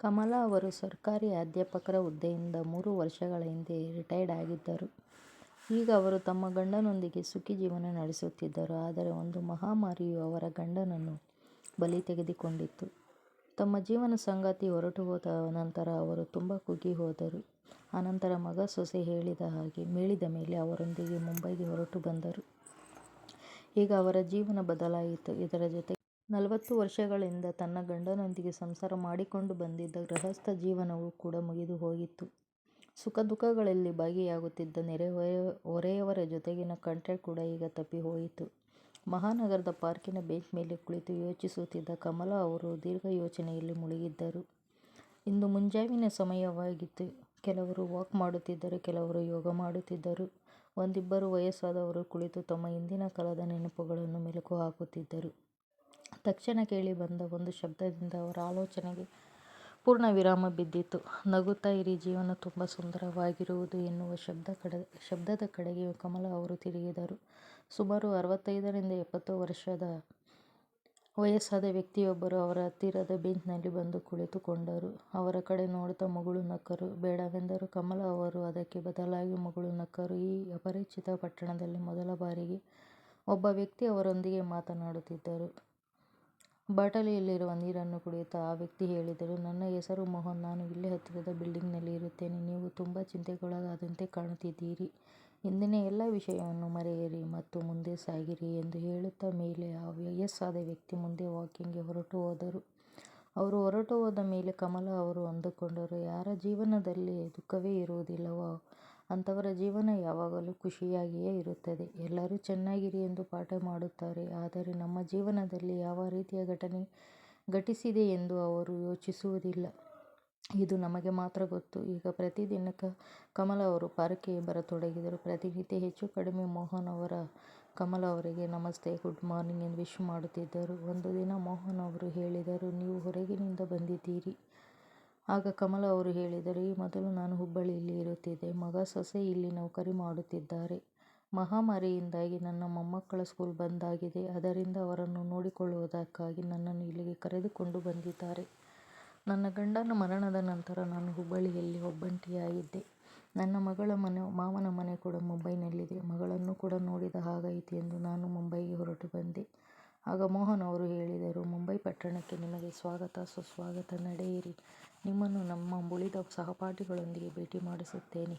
ಕಮಲಾ ಅವರು ಸರ್ಕಾರಿ ಅಧ್ಯಾಪಕರ ಹುದ್ದೆಯಿಂದ ಮೂರು ವರ್ಷಗಳ ಹಿಂದೆ ರಿಟೈರ್ಡ್ ಆಗಿದ್ದರು. ಈಗ ಅವರು ತಮ್ಮ ಗಂಡನೊಂದಿಗೆ ಸುಖಿ ಜೀವನ ನಡೆಸುತ್ತಿದ್ದರು. ಆದರೆ ಒಂದು ಮಹಾಮಾರಿಯು ಅವರ ಗಂಡನನ್ನು ಬಲಿ ತೆಗೆದುಕೊಂಡಿತ್ತು ತಮ್ಮ ಜೀವನ ಸಂಗಾತಿ ಹೊರಟುಹೋದ ನಂತರ ಅವರು ತುಂಬಾ ಕುಗ್ಗಿ ಹೋದರು. ಅನಂತರ ಮಗ ಸೊಸೆ ಹೇಳಿದ ಹಾಗೆ ಮೇಳಿದ ಮೇಲೆ ಅವರೊಂದಿಗೆ ಮುಂಬೈಗೆ ಹೊರಟು ಬಂದರು. ಈಗ ಅವರ ಜೀವನ ಬದಲಾಯಿತು. ಇದರ ಜೊತೆಗೆ ನಲವತ್ತು ವರ್ಷಗಳಿಂದ ತನ್ನ ಗಂಡನೊಂದಿಗೆ ಸಂಸಾರ ಮಾಡಿಕೊಂಡು ಬಂದಿದ್ದ ಗೃಹಸ್ಥ ಜೀವನವು ಕೂಡ ಮುಗಿದು ಹೋಗಿತ್ತು. ಸುಖ ದುಃಖಗಳಲ್ಲಿ ಭಾಗಿಯಾಗುತ್ತಿದ್ದ ನೆರೆಹೊರೆಯವರ ಜೊತೆಗಿನ ಕಾಂಟ್ಯಾಕ್ಟ್ ಕೂಡ ಈಗ ತಪ್ಪಿ ಹೋಯಿತು. ಮಹಾನಗರದ ಪಾರ್ಕಿನ ಬೆಂಚ್ ಮೇಲೆ ಕುಳಿತು ಯೋಚಿಸುತ್ತಿದ್ದ ಕಮಲಾ ಅವರು ದೀರ್ಘ ಯೋಚನೆಯಲ್ಲಿ ಮುಳುಗಿದ್ದರು. ಇಂದು ಮುಂಜಾವಿನ ಸಮಯವಾಗಿತ್ತು. ಕೆಲವರು ವಾಕ್ ಮಾಡುತ್ತಿದ್ದರು. ಕೆಲವರು ಯೋಗ ಮಾಡುತ್ತಿದ್ದರು. ಒಂದಿಬ್ಬರು ವಯಸ್ಸಾದವರು ಕುಳಿತು ತಮ್ಮ ಹಿಂದಿನ ಕಾಲದ ನೆನಪುಗಳನ್ನು ಮೆಲುಕು ಹಾಕುತ್ತಿದ್ದರು. ತಕ್ಷಣ ಕೇಳಿ ಬಂದ ಒಂದು ಶಬ್ದದಿಂದ ಅವರ ಆಲೋಚನೆಗೆ ಪೂರ್ಣ ವಿರಾಮ ಬಿದ್ದಿತು. "ನಗುತ್ತಾ ಇರಿ, ಜೀವನ ತುಂಬ ಸುಂದರವಾಗಿರುವುದು" ಎನ್ನುವ ಶಬ್ದದ ಕಡೆಗೆ ಕಮಲ ಅವರು ತಿರುಗಿದರು. ಸುಮಾರು ಅರವತ್ತೈದರಿಂದ ಎಪ್ಪತ್ತು ವರ್ಷದ ವಯಸ್ಸಾದ ವ್ಯಕ್ತಿಯೊಬ್ಬರು ಅವರ ಹತ್ತಿರದ ಬೆಂಚ್ನಲ್ಲಿ ಬಂದು ಕುಳಿತುಕೊಂಡರು. ಅವರ ಕಡೆ ನೋಡುತ್ತಾ ಮಗಳು ನಕ್ಕರು. ಬೇಡವೆಂದರು ಕಮಲ ಅವರು. ಅದಕ್ಕೆ ಬದಲಾಗಿ ಮಗಳು ನಕ್ಕರು. ಈ ಅಪರಿಚಿತ ಪಟ್ಟಣದಲ್ಲಿ ಮೊದಲ ಬಾರಿಗೆ ಒಬ್ಬ ವ್ಯಕ್ತಿ ಅವರೊಂದಿಗೆ ಮಾತನಾಡುತ್ತಿದ್ದರು. ಬಾಟಲಿಯಲ್ಲಿರುವ ನೀರನ್ನು ಕುಡಿಯುತ್ತಾ ಆ ವ್ಯಕ್ತಿ ಹೇಳಿದರು "ನನ್ನ ಹೆಸರು ಮೋಹನ್. ನಾನು ಇಲ್ಲೇ ಹತ್ತಿರದ ಬಿಲ್ಡಿಂಗ್ನಲ್ಲಿ ಇರುತ್ತೇನೆ. ನೀವು ತುಂಬಾ ಚಿಂತೆಗೊಳಗಾದಂತೆ ಕಾಣುತ್ತಿದ್ದೀರಿ. ಹಿಂದಿನ ಎಲ್ಲ ವಿಷಯವನ್ನು ಮರೆಯಿರಿ ಮತ್ತು ಮುಂದೆ ಸಾಗಿರಿ" ಎಂದು ಹೇಳುತ್ತಾ ಮೇಲೆ ಆ ವಯಸ್ಸಾದ ವ್ಯಕ್ತಿ ಮುಂದೆ ವಾಕಿಂಗ್ಗೆ ಹೊರಟು ಹೋದರು. ಅವರು ಹೊರಟು ಹೋದ ಮೇಲೆ ಕಮಲಾ ಅವರು ಅಂದುಕೊಂಡರು, ಯಾರ ಜೀವನದಲ್ಲಿ ದುಃಖವೇ ಇರುವುದಿಲ್ಲವೋ ಅಂತವರ ಜೀವನ ಯಾವಾಗಲೂ ಖುಷಿಯಾಗಿಯೇ ಇರುತ್ತದೆ. ಎಲ್ಲರೂ ಚೆನ್ನಾಗಿರಿ ಎಂದು ಪಾಠ ಮಾಡುತ್ತಾರೆ. ಆದರೆ ನಮ್ಮ ಜೀವನದಲ್ಲಿ ಯಾವ ರೀತಿಯ ಘಟನೆ ಘಟಿಸಿದೆ ಎಂದು ಅವರು ಯೋಚಿಸುವುದಿಲ್ಲ. ಇದು ನಮಗೆ ಮಾತ್ರ ಗೊತ್ತು. ಈಗ ಪ್ರತಿದಿನ ಕಮಲ ಅವರು ಪಾರ್ಕ್ಗೆ ಬರತೊಡಗಿದರು. ಪ್ರತಿನಿತ್ಯ ಹೆಚ್ಚು ಕಡಿಮೆ ಮೋಹನ್ ಅವರ ಕಮಲ ಅವರಿಗೆ ನಮಸ್ತೆ, ಗುಡ್ ಮಾರ್ನಿಂಗ್ ಎಂದು ವಿಶ್ ಮಾಡುತ್ತಿದ್ದರು. ಒಂದು ದಿನ ಮೋಹನ್ ಅವರು ಹೇಳಿದರು "ನೀವು ಹೊರಗಿನಿಂದ ಬಂದಿದ್ದೀರಿ? " ಆಗ ಕಮಲ ಅವರು ಹೇಳಿದರು, "ಈ ಮೊದಲು ನಾನು ಹುಬ್ಬಳ್ಳಿಯಲ್ಲಿ ಇರುತ್ತಿದ್ದೆ. ಮಗ ಸೊಸೆ ಇಲ್ಲಿ ನೌಕರಿ ಮಾಡುತ್ತಿದ್ದಾರೆ. ಮಹಾಮಾರಿಯಿಂದಾಗಿ ನನ್ನ ಮೊಮ್ಮಕ್ಕಳ ಸ್ಕೂಲ್ ಬಂದ್ ಆಗಿದೆ. ಅದರಿಂದ ಅವರನ್ನು ನೋಡಿಕೊಳ್ಳುವುದಕ್ಕಾಗಿ ನನ್ನನ್ನು ಇಲ್ಲಿಗೆ ಕರೆದುಕೊಂಡು ಬಂದಿದ್ದಾರೆ. ನನ್ನ ಗಂಡನ ಮರಣದ ನಂತರ ನಾನು ಹುಬ್ಬಳ್ಳಿಯಲ್ಲಿ ಒಬ್ಬಂಟಿಯಾಗಿದ್ದೆ. ನನ್ನ ಮಗಳ ಮಾವನ ಮನೆ ಕೂಡ ಮುಂಬೈನಲ್ಲಿದೆ. ಮಗಳನ್ನು ಕೂಡ ನೋಡಿದ ಹಾಗಾಯಿತು ಎಂದು ನಾನು ಮುಂಬೈಗೆ ಹೊರಟು ಬಂದೆ. ಆಗ ಮೋಹನ್ ಅವರು ಹೇಳಿದರು "ಮುಂಬೈ ಪಟ್ಟಣಕ್ಕೆ ನಿಮಗೆ ಸ್ವಾಗತ ಸುಸ್ವಾಗತ. ನಡೆಯಿರಿ, ನಿಮ್ಮನ್ನು ನಮ್ಮ ಉಳಿದ ಸಹಪಾಠಿಗಳೊಂದಿಗೆ ಭೇಟಿ ಮಾಡಿಸುತ್ತೇನೆ.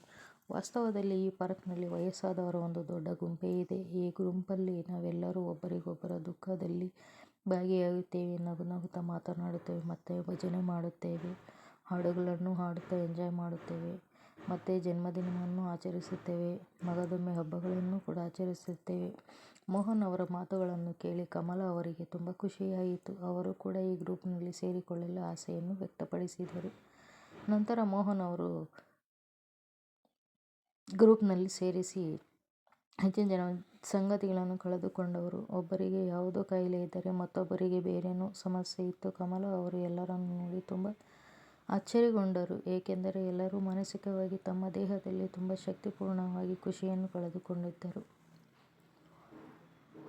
ವಾಸ್ತವದಲ್ಲಿ ಈ ಪಾರ್ಕ್ನಲ್ಲಿ ವಯಸ್ಸಾದವರ ಒಂದು ದೊಡ್ಡ ಗುಂಪೇ ಇದೆ. ಈ ಗುಂಪಲ್ಲಿ ನಾವೆಲ್ಲರೂ ಒಬ್ಬರಿಗೊಬ್ಬರ ದುಃಖದಲ್ಲಿ ಭಾಗಿಯಾಗುತ್ತೇವೆ. ನಗು ನಗುತ್ತಾ ಮಾತನಾಡುತ್ತೇವೆ. ಮತ್ತೆ ಭಜನೆ ಮಾಡುತ್ತೇವೆ. ಹಾಡುಗಳನ್ನು ಹಾಡುತ್ತಾ ಎಂಜಾಯ್ ಮಾಡುತ್ತೇವೆ. ಮತ್ತೆ ಜನ್ಮದಿನವನ್ನು ಆಚರಿಸುತ್ತೇವೆ. ಮಗದೊಮ್ಮೆ ಹಬ್ಬಗಳನ್ನು ಕೂಡ ಆಚರಿಸುತ್ತೇವೆ" ಮೋಹನ್ ಅವರ ಮಾತುಗಳನ್ನು ಕೇಳಿ ಕಮಲ ಅವರಿಗೆ ತುಂಬ ಖುಷಿಯಾಯಿತು. ಅವರು ಕೂಡ ಈ ಗ್ರೂಪ್ನಲ್ಲಿ ಸೇರಿಕೊಳ್ಳಲು ಆಸೆಯನ್ನು ವ್ಯಕ್ತಪಡಿಸಿದರು. ನಂತರ ಮೋಹನ್ ಅವರು ಗ್ರೂಪ್ನಲ್ಲಿ ಸೇರಿಸಿ ಹೆಚ್ಚಿನ ಜನ ಸಂಗತಿಗಳನ್ನು ಕಳೆದುಕೊಂಡವರು ಒಬ್ಬರಿಗೆ ಯಾವುದೋ ಕಾಯಿಲೆ ಇದ್ದರೆ ಮತ್ತೊಬ್ಬರಿಗೆ ಬೇರೇನೋ ಸಮಸ್ಯೆ ಇತ್ತು. ಕಮಲ ಅವರು ಎಲ್ಲರನ್ನೂ ನೋಡಿ ತುಂಬಾ ಆಶ್ಚರ್ಯಗೊಂಡರು. ಏಕೆಂದರೆ ಎಲ್ಲರೂ ಮಾನಸಿಕವಾಗಿ ತಮ್ಮ ದೇಹದಲ್ಲಿ ತುಂಬಾ ಶಕ್ತಿಪೂರ್ಣವಾಗಿ ಖುಷಿಯನ್ನು ಕಳೆದುಕೊಂಡಿದ್ದರು.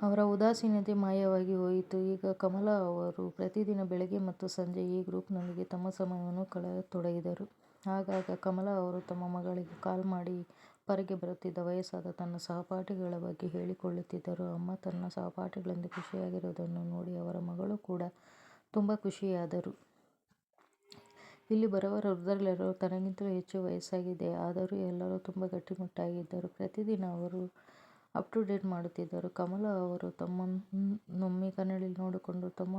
ಅವರ ಉದಾಸೀನತೆ ಮಾಯವಾಗಿ ಹೋಯಿತು. ಈಗ ಕಮಲಾ ಅವರು ಪ್ರತಿದಿನ ಬೆಳಗ್ಗೆ ಮತ್ತು ಸಂಜೆ ಈ ಗ್ರೂಪ್ನೊಂದಿಗೆ ತಮ್ಮ ಸಮಯವನ್ನು ಕಳೆಯತೊಡಗಿದರು. ಆಗಾಗ ಕಮಲಾ ಅವರು ತಮ್ಮ ಮಗಳಿಗೆ ಕಾಲ್ ಮಾಡಿ ಹೊರಗೆ ಬರುತ್ತಿದ್ದ ವಯಸ್ಸಾದ ತನ್ನ ಸಹಪಾಠಿಗಳ ಬಗ್ಗೆ ಹೇಳಿಕೊಳ್ಳುತ್ತಿದ್ದರು. ಅಮ್ಮ ತನ್ನ ಸಹಪಾಠಿಗಳೊಂದಿಗೆ ಖುಷಿಯಾಗಿರುವುದನ್ನು ನೋಡಿ ಅವರ ಮಗಳು ಕೂಡ ತುಂಬಾ ಖುಷಿಯಾದರು. ಇಲ್ಲಿ ಬರುವ ವೃದ್ಧರೆಲ್ಲರೂ ತನಗಿಂತಲೂ ಹೆಚ್ಚು ವಯಸ್ಸಾಗಿದೆ. ಆದರೂ ಎಲ್ಲರೂ ತುಂಬಾ ಗಟ್ಟಿಮುಟ್ಟಾಗಿದ್ದರು. ಪ್ರತಿದಿನ ಅವರು ಅಪ್ ಟು ಡೇಟ್ ಮಾಡುತ್ತಿದ್ದರು. ಕಮಲ ಅವರು ತಮ್ಮನ್ನೊಮ್ಮೆ ಕನ್ನಡಿಯಲ್ಲಿ ನೋಡಿಕೊಂಡು ತಮ್ಮ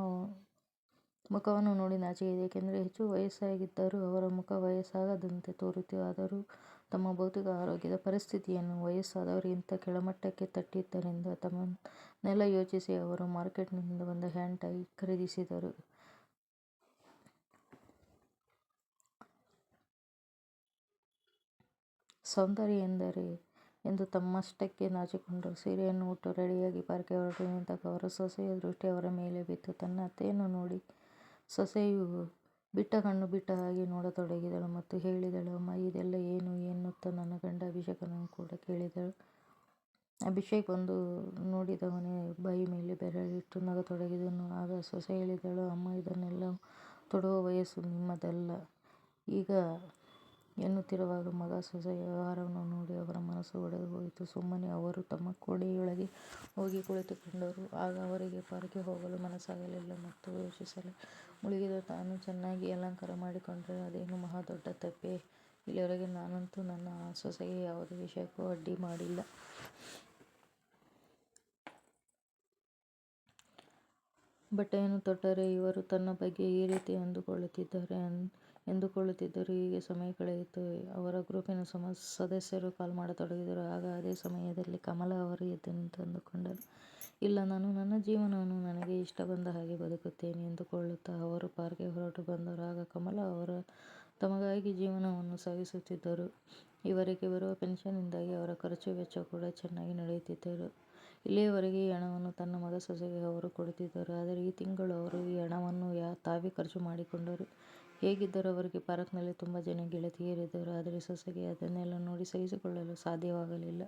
ಮುಖವನ್ನು ನೋಡಿ ನಾಚಿಕೆಯಾಯಿತು. ಏಕೆಂದರೆ ಹೆಚ್ಚು ವಯಸ್ಸಾಗಿದ್ದರೂ ಅವರ ಮುಖ ವಯಸ್ಸಾಗದಂತೆ ತೋರಿತು. ಆದರೂ ತಮ್ಮ ಭೌತಿಕ ಆರೋಗ್ಯದ ಪರಿಸ್ಥಿತಿಯನ್ನು ವಯಸ್ಸಾದವರಿಗಿಂತ ಕೆಳಮಟ್ಟಕ್ಕೆ ತಟ್ಟಿದ್ದರಿಂದ ತಮ್ಮನ್ನೆಲ್ಲ ಯೋಚಿಸಿ ಅವರು ಮಾರ್ಕೆಟ್ನಿಂದ ಒಂದು ಹ್ಯಾಂಡ್ ಟೈ ಖರೀದಿಸಿದರು. ಸೌಂದರ್ಯ ಎಂದರೆ ಎಂದು ತಮ್ಮಷ್ಟಕ್ಕೆ ನಾಚಿಕೊಂಡರು. ಸೀರೆಯನ್ನು ಉಟ್ಟು ರೆಡಿಯಾಗಿ ಪಾರ್ಕೆ ಹೊರಟು ನಿಂತಾಗ ಅವರ ಸೊಸೆಯ ದೃಷ್ಟಿ ಅವರ ಮೇಲೆ ಬಿತ್ತು. ತನ್ನ ಅತ್ತೆಯನ್ನು ನೋಡಿ ಸೊಸೆಯು ಬಿಟ್ಟ ಕಣ್ಣು ಬಿಟ್ಟ ಹಾಗೆ ನೋಡತೊಡಗಿದಳು ಮತ್ತು ಹೇಳಿದಳು, "ಅಮ್ಮ, ಇದೆಲ್ಲ ಏನು? " ಎನ್ನುತ್ತ ನನ್ನ ಗಂಡ ಅಭಿಷೇಕನನ್ನು ಕೂಡ ಕೇಳಿದಳು. ಅಭಿಷೇಕ್ ಬಂದು ನೋಡಿದವನೇ ಬಾಯಿ ಮೇಲೆ ಬೆರಳಿಟ್ಟು ನಗತೊಡಗಿದನು. ಆಗ ಸೊಸೆ ಹೇಳಿದಳು, "ಅಮ್ಮ, ಇದನ್ನೆಲ್ಲ ತೊಡುವ ವಯಸ್ಸು ನಿಮ್ಮದಲ್ಲ ಈಗ ಎನ್ನುತ್ತಿರುವಾಗ ಮಗ ಸೊಸೆಯ ವ್ಯವಹಾರವನ್ನು ನೋಡಿ ಅವರ ಮನಸ್ಸು ಒಡೆದು ಹೋಯಿತು. ಸುಮ್ಮನೆ ಅವರು ತಮ್ಮ ಕೋಣೆಯೊಳಗೆ ಹೋಗಿ ಕುಳಿತುಕೊಂಡರು. ಆಗ ಅವರಿಗೆ ಪಾರ್ಕ್ಗೆ ಹೋಗಲು ಮನಸ್ಸಾಗಲಿಲ್ಲ ಮತ್ತು ಯೋಚಿಸಲು ಮುಳುಗಿದ ತಾನು ಚೆನ್ನಾಗಿ ಅಲಂಕಾರ ಮಾಡಿಕೊಂಡರೆ ಅದೇನು ಮಹಾ ದೊಡ್ಡ ತಪ್ಪೇ? ಇಲ್ಲಿವರೆಗೆ ನಾನಂತೂ ನನ್ನ ಸೊಸೆಗೆ ಯಾವುದೇ ವಿಷಯಕ್ಕೂ ಅಡ್ಡಿ ಮಾಡಿಲ್ಲ. ಬಟ್ಟೆಯನ್ನು ತೊಟ್ಟರೆ ಇವರು ತನ್ನ ಬಗ್ಗೆ ಈ ರೀತಿ ಅಂದುಕೊಳ್ಳುತ್ತಿದ್ದಾರೆ ಎಂದುಕೊಳ್ಳುತ್ತಿದ್ದರು. ಹೀಗೆ ಸಮಯ ಕಳೆಯಿತು. ಅವರ ಗ್ರೂಪಿನ ಸದಸ್ಯರು ಕಾಲ್ ಮಾಡತೊಡಗಿದರು. ಆಗ ಅದೇ ಸಮಯದಲ್ಲಿ ಕಮಲ ಅವರು ಎದ್ದು ನಿಂತು ಅಂದುಕೊಂಡರು, ಇಲ್ಲ, ನಾನು ನನ್ನ ಜೀವನವನ್ನು ನನಗೆ ಇಷ್ಟ ಬಂದ ಹಾಗೆ ಬದುಕುತ್ತೇನೆ ಎಂದುಕೊಳ್ಳುತ್ತಾ ಅವರು ಪಾರ್ಕ್ಗೆ ಹೊರಟು ಬಂದರು. ಆಗ ಕಮಲ ಅವರು ತಮಗಾಗಿ ಜೀವನವನ್ನು ಸಾಗಿಸುತ್ತಿದ್ದರು. ಇವರಿಗೆ ಬರುವ ಪೆನ್ಷನ್ನಿಂದಾಗಿ ಅವರ ಖರ್ಚು ವೆಚ್ಚ ಕೂಡ ಚೆನ್ನಾಗಿ ನಡೆಯುತ್ತಿತ್ತು. ಇಲ್ಲಿಯವರೆಗೆ ಈ ಹಣವನ್ನು ತನ್ನ ಮಗ ಸೊಸೆಗೆ ಅವರು ಕೊಡುತ್ತಿದ್ದರು. ಆದರೆ ಈ ತಿಂಗಳು ಅವರು ಈ ಹಣವನ್ನು ತಾವೇ ಖರ್ಚು ಮಾಡಿಕೊಂಡರು. ಹೇಗಿದ್ದರೂ ಅವರಿಗೆ ಪಾರ್ಕ್ನಲ್ಲಿ ತುಂಬ ಜನ ಗೆಳತಿಯರಿದ್ದರು. ಆದರೆ ಸೊಸೆಗೆ ಅದನ್ನೆಲ್ಲ ನೋಡಿ ಸಹಿಸಿಕೊಳ್ಳಲು ಸಾಧ್ಯವಾಗಲಿಲ್ಲ.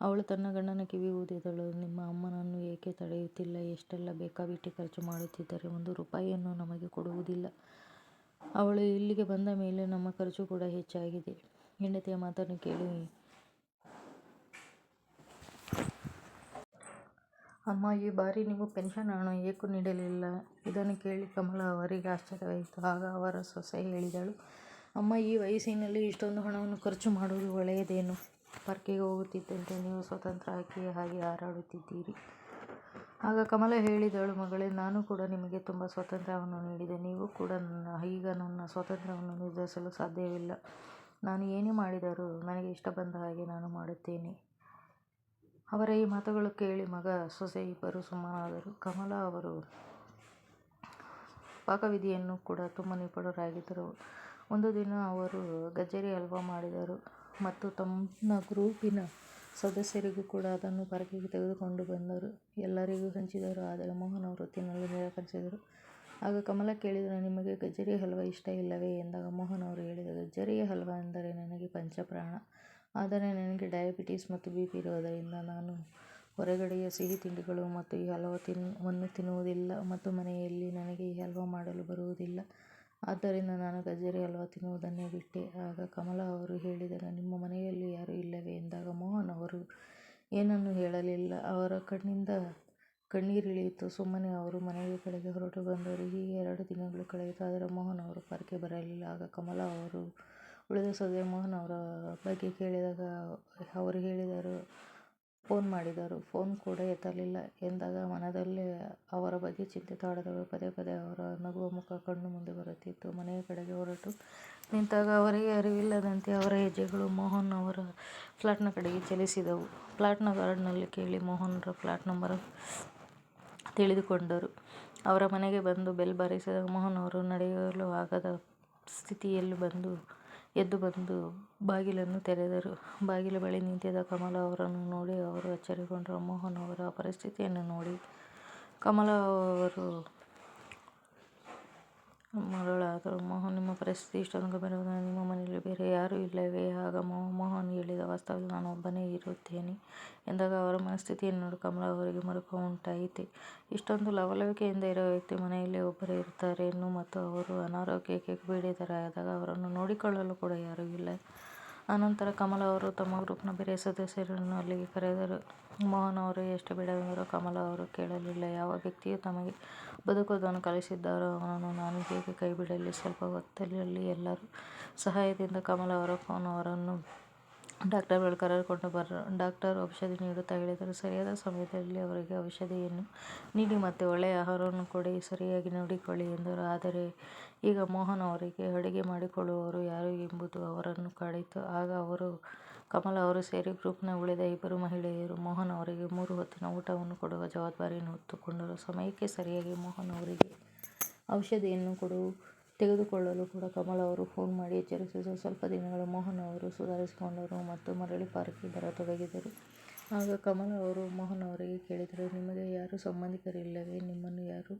ಅವಳು ತನ್ನ ಗಂಡನ ಕಿವಿ ಊದಿದಳು, ನಿಮ್ಮ ಅಮ್ಮನನ್ನು ಏಕೆ ತಡೆಯುತ್ತಿಲ್ಲ? ಎಷ್ಟೆಲ್ಲ ಬೇಕಾಬಿಟ್ಟಿ ಖರ್ಚು ಮಾಡುತ್ತಿದ್ದಾರೆ. ಒಂದು ರೂಪಾಯಿಯನ್ನು ನಮಗೆ ಕೊಡುವುದಿಲ್ಲ. ಅವಳು ಇಲ್ಲಿಗೆ ಬಂದ ಮೇಲೆ ನಮ್ಮ ಖರ್ಚು ಕೂಡ ಹೆಚ್ಚಾಗಿದೆ. ಹೆಂಡತಿಯ ಮಾತನ್ನು ಕೇಳಿ ಅಮ್ಮ ಈ ಬಾರಿ ನೀವು ಪೆನ್ಷನ್ ಹಣ ಏಕೆ ನೀಡಲಿಲ್ಲ? ಇದನ್ನು ಕೇಳಿ ಕಮಲ ಅವರಿಗೆ ಆಶ್ಚರ್ಯವಾಯಿತು. ಆಗ ಅವರ ಸೊಸೆ ಹೇಳಿದಳು, ಅಮ್ಮ ಈ ವಯಸ್ಸಿನಲ್ಲಿ ಇಷ್ಟೊಂದು ಹಣವನ್ನು ಖರ್ಚು ಮಾಡುವುದು ಒಳ್ಳೆಯದೇನು? ಪಾರ್ಕಿಗೆ ಹೋಗುತ್ತಿದ್ದಂತೆ ನೀವು ಸ್ವತಂತ್ರ ಹಕ್ಕಿಯ ಹಾಗೆ ಹಾರಾಡುತ್ತಿದ್ದೀರಿ. ಆಗ ಕಮಲ ಹೇಳಿದಳು, ಮಗಳೇ, ನಾನು ಕೂಡ ನಿಮಗೆ ತುಂಬ ಸ್ವಾತಂತ್ರ್ಯವನ್ನು ನೀಡಿದೆ. ನೀವು ಕೂಡ ಈಗ ನನ್ನ ಸ್ವಾತಂತ್ರ್ಯವನ್ನು ನಿರ್ಧರಿಸಲು ಸಾಧ್ಯವಿಲ್ಲ. ನಾನು ಏನೇ ಮಾಡಿದರೂ ನನಗೆ ಇಷ್ಟ ಬಂದ ಹಾಗೆ ನಾನು ಮಾಡುತ್ತೇನೆ. ಅವರ ಈ ಮಾತುಗಳು ಕೇಳಿ ಮಗ ಸೊಸೆ ಇಬ್ಬರೂ ಸುಮ್ಮನಾದರು. ಕಮಲಾ ಅವರು ಪಾಕವಿಧಿಯನ್ನು ಕೂಡ ತುಂಬ ನಿಪುಣರಾಗಿದ್ದರು. ಒಂದು ದಿನ ಅವರು ಗಜ್ಜರಿ ಹಲ್ವಾ ಮಾಡಿದರು ಮತ್ತು ತಮ್ಮ ಗ್ರೂಪಿನ ಸದಸ್ಯರಿಗೂ ಕೂಡ ಅದನ್ನು ಪರಕೆಗೆ ತೆಗೆದುಕೊಂಡು ಬಂದರು. ಎಲ್ಲರಿಗೂ ಹಂಚಿದರು. ಆದರೆ ಮೋಹನ್ ಅವರು ತಿನ್ನಲು ನಿರಾಕರಿಸಿದರು. ಆಗ ಕಮಲ ಕೇಳಿದಳು, ನಿಮಗೆ ಗಜ್ಜರಿ ಹಲ್ವಾ ಇಷ್ಟ ಇಲ್ಲವೇ? ಎಂದಾಗ ಮೋಹನ್ ಅವರು ಹೇಳಿದರು, ಗಜ್ಜರಿಯ ಹಲ್ವಾ ಎಂದರೆ ನನಗೆ ಪಂಚಪ್ರಾಣ. ಆದರೆ ನನಗೆ ಡಯಾಬಿಟೀಸ್ ಮತ್ತು ಬಿ ಪಿ ಇರುವುದರಿಂದ ನಾನು ಹೊರಗಡೆಯ ಸಿಹಿ ತಿಂಡಿಗಳು ಮತ್ತು ಈ ಹಲ್ವಾವನ್ನು ತಿನ್ನುವುದಿಲ್ಲ ಮತ್ತು ಮನೆಯಲ್ಲಿ ನನಗೆ ಈ ಹಲ್ವ ಮಾಡಲು ಬರುವುದಿಲ್ಲ. ಆದ್ದರಿಂದ ನಾನು ಗಜ್ಜರಿ ಹಲ್ವಾ ತಿನ್ನುವುದನ್ನೇ ಬಿಟ್ಟೆ. ಆಗ ಕಮಲ ಅವರು ಹೇಳಿದರು, ನಿಮ್ಮ ಮನೆಯಲ್ಲಿ ಯಾರೂ ಇಲ್ಲವೇ? ಎಂದಾಗ ಮೋಹನ್ ಅವರು ಏನನ್ನು ಹೇಳಲಿಲ್ಲ. ಅವರ ಕಣ್ಣಿಂದ ಕಣ್ಣೀರಿಳಿಯಿತು. ಸುಮ್ಮನೆ ಅವರು ಮನೆಯ ಕಡೆಗೆ ಹೊರಟು ಬಂದವರು ಹೀಗೆ ಎರಡು ದಿನಗಳು ಕಳೆಯಿತು. ಆದರೆ ಮೋಹನ್ ಅವರು ಪಾರ್ಕ್ಗೆ ಬರಲಿಲ್ಲ. ಆಗ ಕಮಲ ಅವರು ಉಳಿದ ಸೌದೆ ಮೋಹನ್ ಅವರ ಬಗ್ಗೆ ಕೇಳಿದಾಗ ಅವರು ಹೇಳಿದರು, ಫೋನ್ ಮಾಡಿದರು ಫೋನ್ ಕೂಡ ಎತ್ತಲಿಲ್ಲ ಎಂದಾಗ ಮನದಲ್ಲೇ ಅವರ ಬಗ್ಗೆ ಚಿಂತೆ ಕಾಡತೊಡಗಿತು. ಪದೇ ಪದೇ ಅವರ ನಗುವ ಮುಖ ಕಣ್ಣು ಮುಂದೆ ಬರುತ್ತಿತ್ತು. ಮನೆಯ ಕಡೆಗೆ ಹೊರಟು ನಿಂತಾಗ ಅವರಿಗೆ ಅರಿವಿಲ್ಲದಂತೆ ಅವರ ಹೆಜ್ಜೆಗಳು ಮೋಹನ್ ಅವರ ಫ್ಲಾಟ್ನ ಕಡೆಗೆ ಚಲಿಸಿದವು. ಫ್ಲಾಟ್ನ ಗಾರ್ಡ್ನಲ್ಲಿ ಕೇಳಿ ಮೋಹನ್ರ ಫ್ಲಾಟ್ ನಂಬರ್ ತಿಳಿದುಕೊಂಡರು. ಅವರ ಮನೆಗೆ ಬಂದು ಬೆಲ್ ಬಾರಿಸಿದಾಗ ಮೋಹನ್ ಅವರು ನಡೆಯಲು ಆಗದ ಸ್ಥಿತಿಯಲ್ಲಿ ಎದ್ದು ಬಂದು ಬಾಗಿಲನ್ನು ತೆರೆದರು. ಬಾಗಿಲ ಬಳಿ ನಿಂತಿದ್ದ ಕಮಲ ಅವರನ್ನು ನೋಡಿ ಅವರು ಅಚ್ಚರಿಗೊಂಡರು. ಮೋಹನ್ ಅವರ ಪರಿಸ್ಥಿತಿಯನ್ನು ನೋಡಿ ಕಮಲ ಅವರು ಮರುಳಾದರು. ಮೋಹನ್, ನಿಮ್ಮ ಪರಿಸ್ಥಿತಿ ಇಷ್ಟೊಂದು ನಿಮ್ಮ ಮನೆಯಲ್ಲಿ ಬೇರೆ ಯಾರೂ ಇಲ್ಲವೇ? ಆಗ ಮೋಹನ್ ಹೇಳಿದ, ವಾಸ್ತವದಲ್ಲಿ ನಾನು ಒಬ್ಬನೇ ಇರುತ್ತೇನೆ ಎಂದಾಗ ಅವರ ಮನಸ್ಥಿತಿಯನ್ನು ನೋಡಿ ಕಮಲಾ ಅವರಿಗೆ ಮರುಕ ಉಂಟಾಯಿತು. ಇಷ್ಟೊಂದು ಲವಲವಿಕೆಯಿಂದ ಇರುವ ವ್ಯಕ್ತಿ ಮನೆಯಲ್ಲಿ ಒಬ್ಬರೇ ಇರುತ್ತಾರೇನು ಮತ್ತು ಅವರು ಅನಾರೋಗ್ಯಕ್ಕೆ ಪೀಡಿತರಾದಾಗ ಅವರನ್ನು ನೋಡಿಕೊಳ್ಳಲು ಕೂಡ ಯಾರೂ ಇಲ್ಲ. ಅನಂತರ ಕಮಲ ಅವರು ತಮ್ಮ ಗ್ರೂಪ್ನ ಬೇರೆ ಸದಸ್ಯರನ್ನು ಅಲ್ಲಿಗೆ ಕರೆದರು. ಮೋಹನ್ ಅವರು ಎಷ್ಟು ಬೇಡವೆಂದರೂ ಕಮಲ ಅವರು ಕೇಳಲಿಲ್ಲ. ಯಾವ ವ್ಯಕ್ತಿಯು ತಮಗೆ ಬದುಕುವುದನ್ನು ಕಲಿಸಿದ್ದಾರೋ ಅವನನ್ನು ನಾನು ಹೇಗೆ ಕೈಬಿಡಲಿ? ಸ್ವಲ್ಪ ಹೊತ್ತಲ್ಲಿ ಎಲ್ಲರೂ ಸಹಾಯದಿಂದ ಕಮಲ ಅವರು ಫೋನ್ ಅವರನ್ನು ಡಾಕ್ಟರ್ ಬಳಿ ಕರೆದುಕೊಂಡು ಬಂದರು. ಡಾಕ್ಟರ್ ಔಷಧಿ ನೀಡುತ್ತಾ ಹೇಳಿದರು, ಸರಿಯಾದ ಸಮಯದಲ್ಲಿ ಅವರಿಗೆ ಔಷಧಿಯನ್ನು ನೀಡಿ ಮತ್ತು ಒಳ್ಳೆಯ ಆಹಾರವನ್ನು ಕೊಡಿ, ಸರಿಯಾಗಿ ನೋಡಿಕೊಳ್ಳಿ ಎಂದರು. ಆದರೆ ಈಗ ಮೋಹನ್ ಅವರಿಗೆ ಅಡುಗೆ ಮಾಡಿಕೊಳ್ಳುವವರು ಯಾರು ಎಂಬುದು ಅವರನ್ನು ಕಾಡಿತು. ಆಗ ಅವರು ಕಮಲ್ ಅವರು ಸೇರಿ ಗ್ರೂಪ್ನ ಉಳಿದ ಇಬ್ಬರು ಮಹಿಳೆಯರು ಮೋಹನ್ ಅವರಿಗೆ ಮೂರು ಹೊತ್ತಿನ ಊಟವನ್ನು ಕೊಡುವ ಜವಾಬ್ದಾರಿಯನ್ನು ಹೊತ್ತುಕೊಂಡರು. ಸಮಯಕ್ಕೆ ಸರಿಯಾಗಿ ಮೋಹನ್ ಅವರಿಗೆ ಔಷಧಿಯನ್ನು ತೆಗೆದುಕೊಳ್ಳಲು ಕೂಡ ಕಮಲ ಅವರು ಫೋನ್ ಮಾಡಿ ಎಚ್ಚರಿಸಿದರು. ಸ್ವಲ್ಪ ದಿನಗಳಲ್ಲಿ ಮೋಹನ್ ಅವರು ಸುಧಾರಿಸಿಕೊಂಡರು ಮತ್ತು ಮರಳಿ ಪಾರ್ಕ್ಗೆ ಬರತೊಡಗಿದರು. ಆಗ ಕಮಲ ಅವರು ಮೋಹನ್ ಅವರಿಗೆ ಕೇಳಿದರು, ನಿಮಗೆ ಯಾರೂ ಸಂಬಂಧಿಕರಿಲ್ಲವೇ? ನಿಮ್ಮನ್ನು ಯಾರೂ